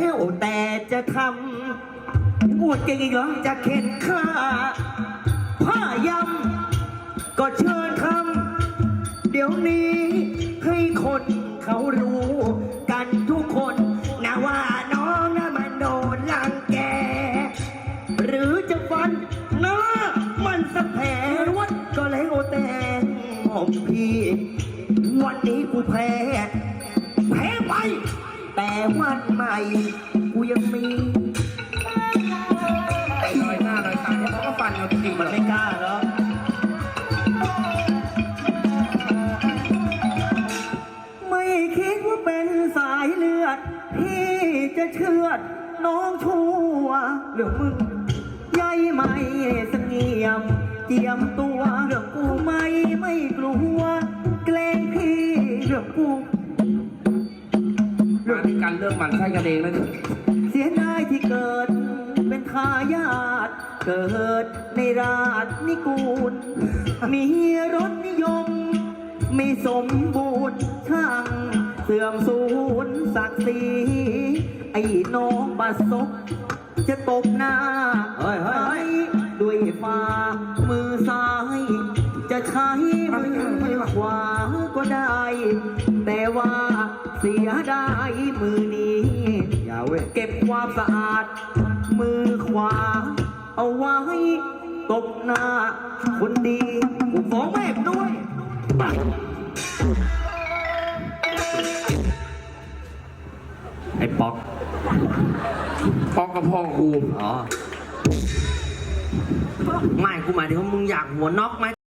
แล้วแต่จะทำอวดเก่งอีกเหรอ จะเข็นฆ่าผ้ายำก็เชิญคำเดี๋ยวนี้ให้คนเขารู้กันทุกคนนะว่าน้องนะมันโดนลังแก หรือจะฟันหน้ามันสะแผลวัดก็แล้วแต่ของพี่ วันนี้กูแพ้แพ้ไป แต่วันใหม่กูยังมีลอยหน้าลอยตาเนี่ยเขาก็ฟันเอาจริงๆมันไม่กล้าหรอไม่คิดว่าเป็นสายเลือดที่จะเชือดน้องชั่วเรื่องมึงใยไม่เสงี่ยม เจียมตัวเรื่องกูไม่ไม่กลัวเกรงพี่เรื่องกู มาที่การเรื่องหมันไส้กันเองแล้วนี่ยเสียดายที่เกิด เป็นทายาทเกิดในราชนิกูล มีรถนิยม ไม่สมบูรณ์ช่างเสื่อมสูญศักดิ์ศรีไอ้น้องบาศกจะตบหน้า เฮ้ยเฮ้ย ก็ได้ แต่ว่าเสียดายมือนี้อย่าเว้ยเก็บความสะอาด มือขวา เอาไว้ ตบหน้า คนดีกูฟ้องแม่งด้วยไอ้ป๊อก ป๊อกกับพ่อกูอ๋อ ไม่กูหมายถึงว่ามึงอยากหัวน็อกไหม